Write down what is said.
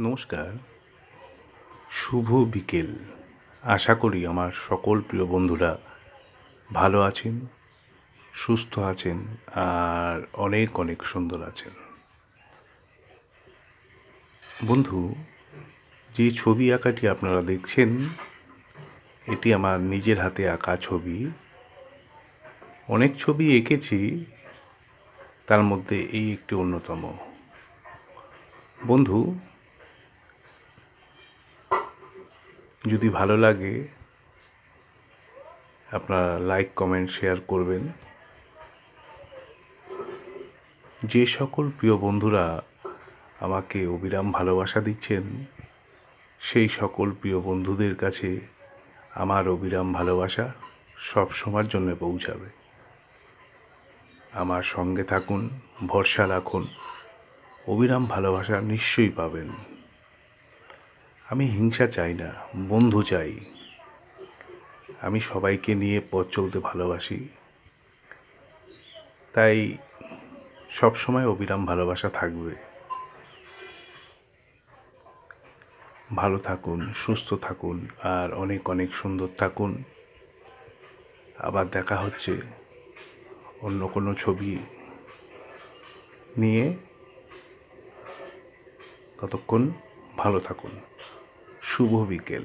নমস্কার। শুভ বিকেল। আশা করি আমার সকল প্রিয় বন্ধুরা ভালো আছেন, সুস্থ আছেন, আর অনেক অনেক সুন্দর আছেন। বন্ধু, যে ছবি আঁকাটি আপনারা দেখছেন, এটি আমার নিজের হাতে আঁকা ছবি। অনেক ছবি এঁকেছি, তার মধ্যে এই একটি অন্যতম। বন্ধু যদি ভালো লাগে, আপনারা লাইক কমেন্ট শেয়ার করবেন। যে সকল প্রিয় বন্ধুরা আমাকে অবিরাম ভালোবাসা দিচ্ছেন, সেই সকল প্রিয় বন্ধুদের কাছে আমার অবিরাম ভালোবাসা সব সময়ের জন্য পৌঁছাবে। আমার সঙ্গে থাকুন, ভরসা রাখুন, অবিরাম ভালোবাসা নিশ্চয়ই পাবেন। আমি হিংসা চাই না, বন্ধু চাই। আমি সবাইকে নিয়ে পথ চলতে ভালোবাসি। তাই সব সময় অবিরাম ভালোবাসা থাকবে। ভালো থাকুন, সুস্থ থাকুন, আর অনেক অনেক সুন্দর থাকুন। আবার দেখা হচ্ছে অন্য কোনো ছবি নিয়ে। ততক্ষণ ভালো থাকুন। শুভ বিকেল।